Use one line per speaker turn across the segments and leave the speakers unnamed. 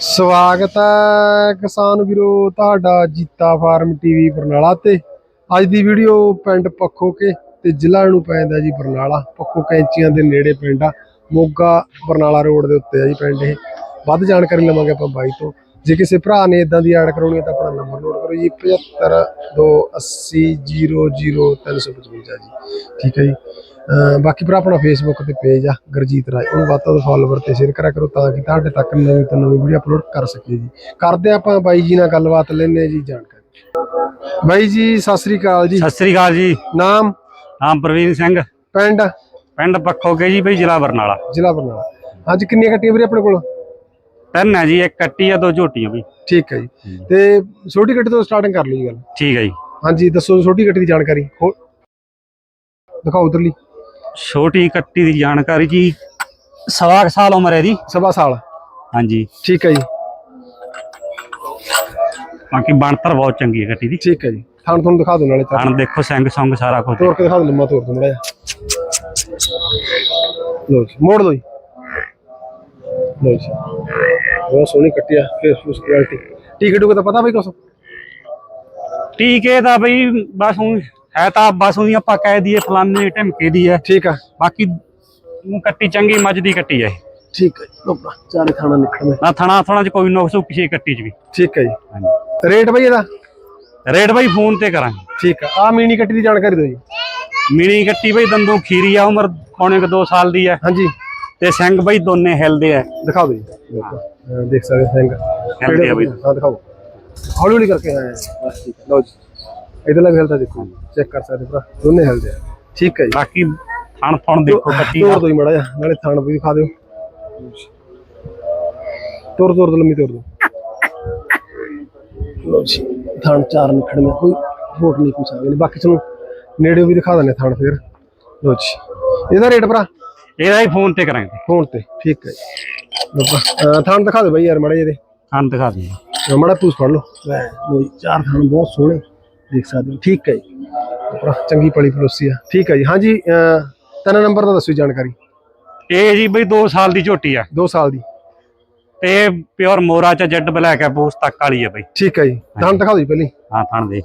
ਸਵਾਗਤ ਹੈ ਕਿਸਾਨ ਵੀਰੋ ਤੁਹਾਡਾ ਜੀਤਾ ਫਾਰਮ ਟੀਵੀ ਬਰਨਾਲਾ ਤੇ। ਅੱਜ ਦੀ ਵੀਡੀਓ ਪਿੰਡ ਪੱਖੋਕੇ ਤੇ ਜ਼ਿਲ੍ਹਾ ਨੂੰ ਪੈਂਦਾ ਜੀ ਬਰਨਾਲਾ। ਪੱਖੋ ਕੈਂਚੀਆਂ ਦੇ ਨੇੜੇ ਪਿੰਡ ਆ। ਮੋਗਾ ਬਰਨਾਲਾ ਰੋਡ ਦੇ ਉੱਤੇ ਆ ਜੀ ਪਿੰਡ ਇਹ। ਵੱਧ ਜਾਣਕਾਰੀ ਲਵਾਂਗੇ ਆਪਾਂ ਬਾਈ ਤੋਂ। ਜੇ ਕਿਸੇ ਭਰਾ ਨੇ ਇਦਾਂ ਦੀ ਐਡ ਕਰਾਉਣੀ ਹੈ ਤਾਂ ਆਪਣਾ ਨੰਬਰ ਨੋਟ ਕਰੋ ਜੀ 7528000355 ਜੀ। ਠੀਕ ਹੈ ਜੀ। ਬਾਕੀ ਭਰਾ ਆਪਣਾ ਫੇਸਬੁੱਕ ਤੇ ਪੇਜ ਆ ਗੁਰਜੀਤ ਰਾਏ। ਉਹਨੂੰ ਵੱਧ ਤੋਂ ਵੱਧ ਫਾਲੋਵਰ ਤੇ ਸ਼ੇਅਰ ਕਰਿਆ ਕਰੋ ਤਾਂ ਕਿ ਤੁਹਾਡੇ ਤੱਕ ਨਵੀਂ ਤੋਂ ਨਵੀਂ ਵੀਡੀਓ ਅਪਲੋਡ ਕਰ ਸਕੀਏ ਜੀ। ਕਰਦੇ ਆਪਾਂ ਬਾਈ ਜੀ ਨਾਲ ਗੱਲਬਾਤ ਲੈਣੇ ਜੀ ਜਾਣਕਾਰੀ। ਬਾਈ ਜੀ ਸਤਿ ਸ੍ਰੀ ਅਕਾਲ ਜੀ।
ਸਤਿ ਸ੍ਰੀ ਅਕਾਲ ਜੀ।
ਨਾਮ?
ਨਾਮ ਪ੍ਰਵੀਨ ਸਿੰਘ।
ਪਿੰਡ?
ਪਿੰਡ ਪੱਖੋਕੇ ਜੀ ਬਈ ਜ਼ਿਲ੍ਹਾ ਬਰਨਾਲਾ।
ਜ਼ਿਲ੍ਹਾ ਬਰਨਾਲਾ। ਅੱਜ ਕਿੰਨੀਆਂ ਕੱਟੀਆਂ ਵੀਰੇ ਆਪਣੇ ਕੋਲ?
ਤਿੰਨ ਹੈ ਜੀ ਇੱਕ ਕੱਟੀ ਆ ਦੋ ਝੋਟੀਆਂ ਵੀ
ਠੀਕ ਹੈ ਜੀ। ਤੇ ਛੋਟੀ ਗੱਡੀ ਤੋਂ ਸਟਾਰਟਿੰਗ ਕਰ ਲਈ ਗੱਲ।
ਠੀਕ ਹੈ ਜੀ।
ਹਾਂਜੀ ਦੱਸੋ ਛੋਟੀ ਗੱਡੀ ਦੀ ਜਾਣਕਾਰੀ। ਦਿਖਾਓ ਉਧਰਲੀ।
ਛੋਟੀ ਕੱਟੀ ਦੀ ਜਾਣਕਾਰੀ ਜੀ। ਸਵਾ ਕੁ ਸਾਲ ਉਮਰ ਹੈ ਦੀ
ਸਵਾ ਸਾਲ।
ਹਾਂਜੀ।
ਠੀਕ ਹੈ ਜੀ।
ਬਾਕੀ ਬਣਤਰ ਬਹੁਤ ਚੰਗੀ ਹੈ ਕੱਟੀ ਦੀ।
ਠੀਕ ਹੈ ਜੀ। ਥਾਣ ਤੁਹਾਨੂੰ ਦਿਖਾ ਦੋ ਨਾਲੇ ਤਾਂ।
ਹਣ ਦੇਖੋ ਸਿੰਘ ਸੰਗ ਸਾਰਾ ਕੁਝ
ਤੋੜ ਕੇ ਦਿਖਾ ਦੋ ਲੰਮਾ ਤੋੜ ਦੋ ਮੜਾ ਲੋ ਜੀ ਮੋੜ ਲੋ ਜੀ। ਲੋ ਜੀ। ਬਹੁਤ ਸੋਹਣੀ ਕੱਟਿਆ ਫੇਸ ਫੂਸ ਕੁਆਲਿਟੀ ਟਿਕਟ ਨੂੰ ਤਾਂ ਪਤਾ ਬਈ ਕੁਛ?
ਟੀਕੇ ਦਾ ਬਈ ਬਸ ਹੁਣ ਹੈ ਤਾਂ ਬਸ ਉਹੀ ਆਪਾਂ ਕਹਿ ਦਈਏ ਫਲਾਨੇ ਢਮਕੇ ਦੀ ਹੈ।
ਠੀਕ ਆ।
ਬਾਕੀ ਊਂ ਕੱਟੀ ਚੰਗੀ ਮੱਝ ਦੀ ਕੱਟੀ ਹੈ।
ਠੀਕ ਹੈ ਲੋ ਭਰਾ ਚਾਰੇ ਥਾਣਾ ਨਿਕਲਣੇ।
ਨਾ ਥਣਾ ਥਣਾ ਚ ਕੋਈ ਨੁਕਸ ਪਿਛੇ ਕੱਟੀ ਚ ਵੀ।
ਠੀਕ ਹੈ ਜੀ।
ਹਾਂਜੀ।
ਰੇਟ ਬਈ ਇਹਦਾ?
ਰੇਟ ਬਈ ਫੋਨ ਤੇ ਕਰਾਂਗੇ।
ਠੀਕ ਆ ਆ ਮੀਨੀ ਕੱਟੀ ਦੀ ਜਾਣਕਾਰੀ ਦਿਓ ਜੀ।
ਮਿਣੀ ਕੱਟੀ ਬਈ ਦੰਦੋਂ ਖੀਰੀ ਆ ਉਮਰ ਪੌਣੇ ਕੁ 2 ਸਾਲ ਦੀ ਹੈ।
ਹਾਂਜੀ।
ਤੇ ਸਿੰਘ ਬਈ ਦੋਨੇ ਹਿਲਦੇ ਆ।
ਦਿਖਾਓ ਜੀ। ਦੇਖੋ, ਸਕਦੇ ਸਿੰਘ
ਹਿਲਦੇ ਆ ਬਈ।
ਹਾਂ ਦਿਖਾਓ। ਹੌਲੀ ਹੌਲੀ ਕਰਕੇ ਹਾਂ ਬਸ ਠੀਕ ਲਓ ਜੀ। ਇਧਰਲਾ ਵੀ ਹਿਲਦਾ ਦੇਖੋ। ਚੈੱਕ ਕਰ ਸਕਦੇ ਭਰਾ ਦੋਨੇ ਹਿਲਦੇ ਆ। ਠੀਕ ਹੈ ਜੀ।
ਬਾਕੀ ਥਣ ਥਣ ਦੇਖੋ ਕੱਟੀ
ਤੋੜ ਦੋ ਹੀ ਮੜਾ ਜਾ ਨਾਲੇ ਥਾਣ ਵੀ ਦਿਖਾ ਦਿਓ। ਤੋੜ ਤੋੜ ਦੋ ਲੰਮੀ ਤੋੜ ਦੋ। ਜੀ ਥਾਣ ਚਾਰ ਨਿਕੜਨੇ ਕੋਈ ਫੋਟ ਨਹੀਂ ਕੁਛ ਆਗੇ ਬਾਕੀ ਤੁਹਾਨੂੰ ਨੇੜੇ ਵੀ ਦਿਖਾ ਦਿੰਦੇ ਥਾਣ ਫੇਰ। ਜੀ। ਇਹਦਾ ਰੇਟ ਭਰਾ?
ਇਹਦਾ ਹੀ ਫੋਨ ਤੇ ਕਰਾਂਗੇ।
ਫੋਨ ਤੇ ਠੀਕ ਹੈ ਜੀ। ਥਾਣ ਦਿਖਾ ਦਿਓ ਬਾਈ ਯਾਰ ਮੜਾ ਜਿਹੇ
ਥਣ ਦਿਖਾ ਦਿੰਦਾ
ਮੜਾ ਪੂਸ ਫੜ ਲਓ। ਲੈ ਜੀ ਚਾਰ ਥਾਣ ਬਹੁਤ ਸੋਹਣੇ। ਦੇਖ ਸਕਦੇ ਹੋ। ਠੀਕ ਹੈ ਜੀ। ਚੰਗੀ ਪਲੀ ਪਲੋਸੀ ਆ। ਠੀਕ ਹੈ ਜੀ। ਹਾਂਜੀ ਅਹ ਤਿੰਨ ਨੰਬਰ ਦਾ ਦੱਸੋ ਜੀ ਜਾਣਕਾਰੀ।
ਇਹ ਜੀ ਬਈ 2 ਸਾਲ ਦੀ ਝੋਟੀ ਆ।
2 ਸਾਲ ਦੀ।
ਤੇ ਪਿਓਰ ਮੋਰਾ ਚ ਜੈਡ ਬਲੈਕ ਹੈ ਪੂਸ ਤੱਕ ਵਾਲੀ ਹੈ ਬਈ।
ਠੀਕ ਹੈ ਜੀ। ਥਾਣ ਦਿਖਾ ਦਿਓ ਜੀ ਪਹਿਲੀ।
ਹਾਂ ਥਣ ਦੇਖ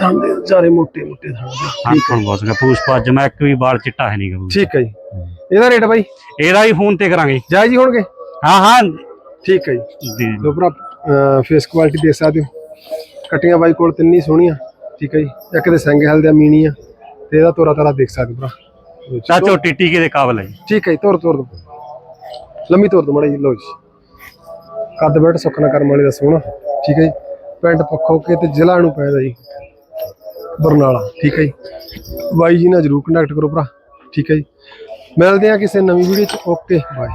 ਥਾਣ ਦੇ ਚਾਰੇ ਮੋਟੇ ਮੋਟੇ ਥਾਣ ਦੇ।
ਥਣ ਥਣ ਬਹੁਤ ਹੈ ਪੂਸ ਪੱਜ ਮੈਂ ਇੱਕ ਵੀ ਵਾਲ ਚਿੱਟਾ ਹੈ ਨਹੀਂ ਗਾ
ਠੀਕ ਹੈ ਜੀ। ਇਹਦਾ ਰੇਟ ਬਾਈ?
ਇਹਦਾ ਹੀ ਫੋਨ ਤੇ ਕਰਾਂਗੇ।
ਜਾਇਜ਼ ਹੀ ਹੋਣਗੇ?
ਹਾਂ ਹਾਂ।
ਠੀਕ ਹੈ ਜੀ।
ਜੀ।
ਲੋ ਭਰਾ ਫੇਸ ਕੁਆਲਿਟੀ ਦੇਖ ਸਕਦੇ ਹੋ। ਕਟੀਆਂ ਬਾਈ ਕੋਲ ਤਿੰਨ ਸੋਹਣੀਆਂ ਠੀਕ ਹੈ ਜੀ। ਇੱਕ ਦੇ ਸਿੰਘ ਹਲ ਦੇ ਮੀਨੀ ਆ ਤੇ ਇਹਦਾ ਤੋਰਾ ਤਾਰਾ ਦੇਖ ਸਕਦੇ ਭਰਾ।
ਚਾ ਝੋਟੀ ਟੀਕੇ ਦੇ ਕਾਬਲ ਹੈ ਜੀ।
ਠੀਕ ਹੈ ਜੀ ਤੋਰ ਤੋਰ ਦੋ। ਲੰਮੀ ਤੋਰ ਦੋ ਮੜਾ ਜੀ ਲੋ ਜੀ। ਕੱਦ ਬੈਠ ਸੁੱਖਣਾ ਕਰਮ ਵਾਲੇ ਦਾ ਸੋਹਣਾ ਠੀਕ ਹੈ ਜੀ। ਪਿੰਡ ਪੱਖੋ ਕੇ ਤੇ ਜ਼ਿਲ੍ਹਾ ਨੂੰ ਪੈਦਾ ਜੀ ਬਰਨਾਲਾ ਠੀਕ ਹੈ ਜੀ। ਬਾਈ ਜੀ ਨਾਲ ਜਰੂਰ ਕੰਟੈਕਟ ਕਰੋ ਭਰਾ ਠੀਕ ਹੈ ਜੀ। ਮਿਲਦੇ ਆ ਕਿਸੇ ਨਵੀਂ ਵੀਡੀਓ ਚ ਓਕੇ ਬਾਏ